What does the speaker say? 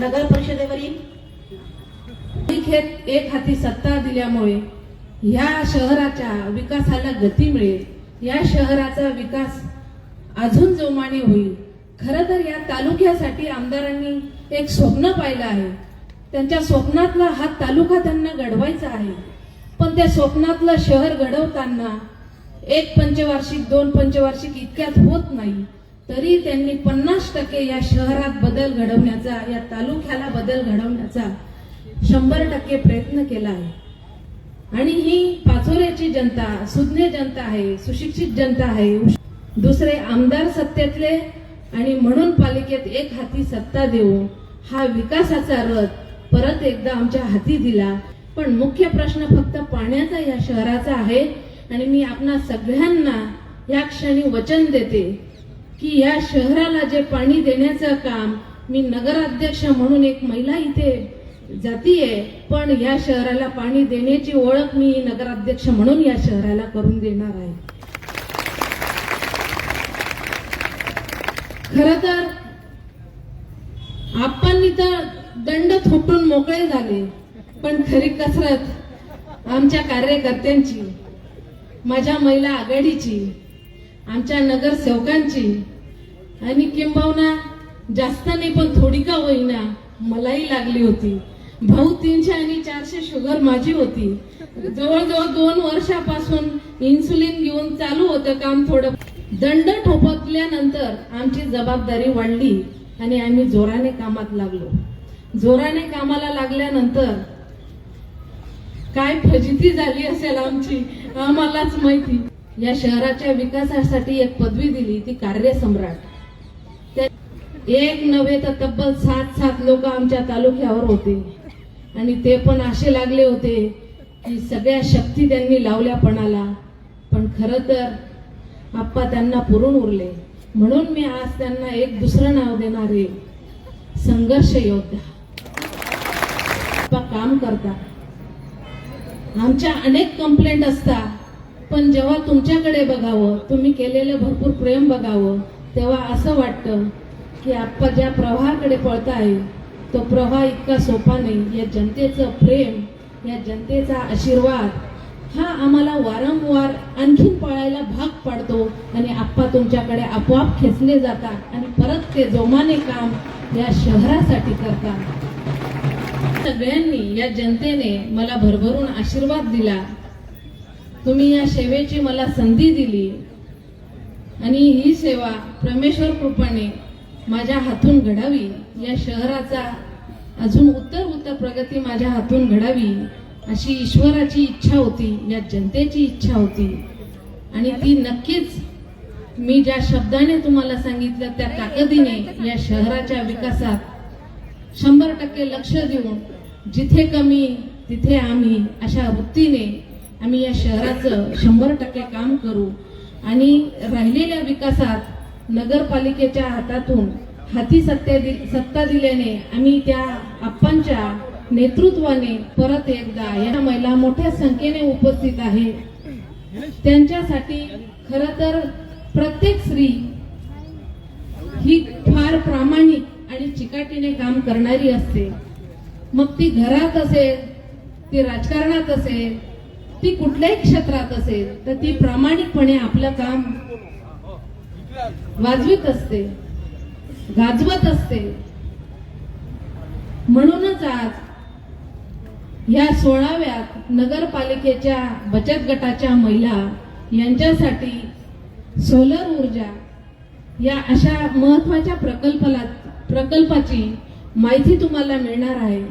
नगर परिषदेवरील एक हाती सत्ता दिल्यामुळे ह्या शहराच्या विकासाला गती मिळेल. या शहराचा विकास अजून जोमाने होईल. खर तर या तालुक्यासाठी आमदारांनी एक स्वप्न पाहिलं आहे. त्यांच्या स्वप्नातला हा तालुका त्यांना घडवायचा आहे. पण त्या स्वप्नातलं शहर घडवताना एक पंचवार्षिक दोन पंचवार्षिक इतक्यात होत नाही. तरी त्यांनी पन्नास टक्के या शहरात बदल घडवण्याचा या तालुक्याला बदल घडवण्याचा शंभर टक्के प्रयत्न केला आहे. आणि ही पाचोऱ्याची जनता सुज्ञ जनता आहे सुशिक्षित जनता आहे दुसरे आमदार सत्तेतले आणि म्हणून पालिकेत एक हाती सत्ता देऊन हा विकासाचा रथ परत एकदा आमच्या हाती दिला. पण मुख्य प्रश्न फक्त पाण्याचा या शहराचा आहे आणि मी आपणा सगळ्यांना या क्षणी वचन देते की या शहराला जे पाणी देण्याचं काम मी नगराध्यक्ष म्हणून एक महिला इथे जातीये पण या शहराला पाणी देण्याची ओळख मी नगराध्यक्ष म्हणून या शहराला करून देणार आहे. खर तर आपण तर दंड थोपटून मोकळे झाले पण खरी कसरत आमच्या कार्यकर्त्यांची माझ्या महिला आघाडीची. आमच्या नगरसेवकांची. आणि किंबहुना जास्त नाही पण थोडी का होईना मलाही लागली होती. भाऊ तीनशे आणि चारशे शुगर माझी होती. जवळजवळ दोन वर्षापासून इन्सुलिन घेऊन चालू होतं काम थोडं. दंड ठोपकल्यानंतर आमची जबाबदारी वाढली आणि आम्ही जोराने कामात लागलो. जोराने कामाला लागल्यानंतर काय फजिती झाली असेल आमची आम्हालाच माहिती. या शहराच्या विकासासाठी एक पदवी दिली ती कार्यसम्राट सम्राट. एक नव्हे तर तब्बल सात सात लोक आमच्या तालुक्यावर होते. आणि ते पण असे लागले होते की सगळ्या शक्ती त्यांनी लावल्या पणाला पण खरं तर आप्पा त्यांना पुरून उरले. म्हणून मी आज त्यांना एक दुसरं नाव देणारे संघर्ष योद्धा. काम करता आमच्या अनेक कंप्लेंट असतात. पण जेव्हा तुमच्याकडे बघावं तुम्ही केलेलं भरपूर प्रेम बघावं तेव्हा असं वाटतं की आप्पा ज्या प्रवाहाकडे पळताय तो प्रवाह इतका सोपा नाही. या जनतेचं प्रेम या जनतेचा आशीर्वाद हा आम्हाला वारंवार आणखीन पळायला भाग पाडतो आणि आप्पा तुमच्याकडे आपोआप खेचले जातात आणि परत ते जोमाने काम या शहरासाठी करतात. सगळ्यांनी या जनतेने मला भरभरून आशीर्वाद दिला. तुम्ही या सेवेची मला संधी दिली. आणि ही सेवा परमेश्वर कृपाने माझ्या हातून घडावी. या शहराचा अजून उत्तर उत्तर प्रगती माझ्या हातून घडावी अशी ईश्वराची इच्छा होती या जनतेची इच्छा होती. आणि ती नक्कीच मी ज्या शब्दाने तुम्हाला सांगितलं त्या ताकदीने या शहराच्या विकासात शंभर टक्के लक्ष देऊन जिथे कमी तिथे आम्ही अशा वृत्तीने आम्ही या शहराचं शंभर टक्के काम करू. आणि राहिलेल्या विकासात नगरपालिकेच्या हातातून हाती सत्ता दि सत्ता दिल्याने आम्ही त्या आप्पांच्या नेतृत्वाने परत एकदा या महिला मोठ्या संख्येने उपस्थित आहे. त्यांच्यासाठी खर तर प्रत्येक स्त्री ही फार प्रामाणिक आणि चिकाटीने काम करणारी असते. मग ती घरात असेल ती राजकारणात असेल ती कुठल्याही क्षेत्रात असेल तर ती प्रामाणिकपणे आपलं काम वाजवीत असते गाजवत असते. म्हणूनच आज या सोळाव्यात नगरपालिकेच्या बचत गटाच्या महिला यांच्यासाठी सोलर ऊर्जा या अशा महत्त्वाच्या प्रकल्पाला प्रकल्पाची माहिती तुम्हाला मिळणार आहे.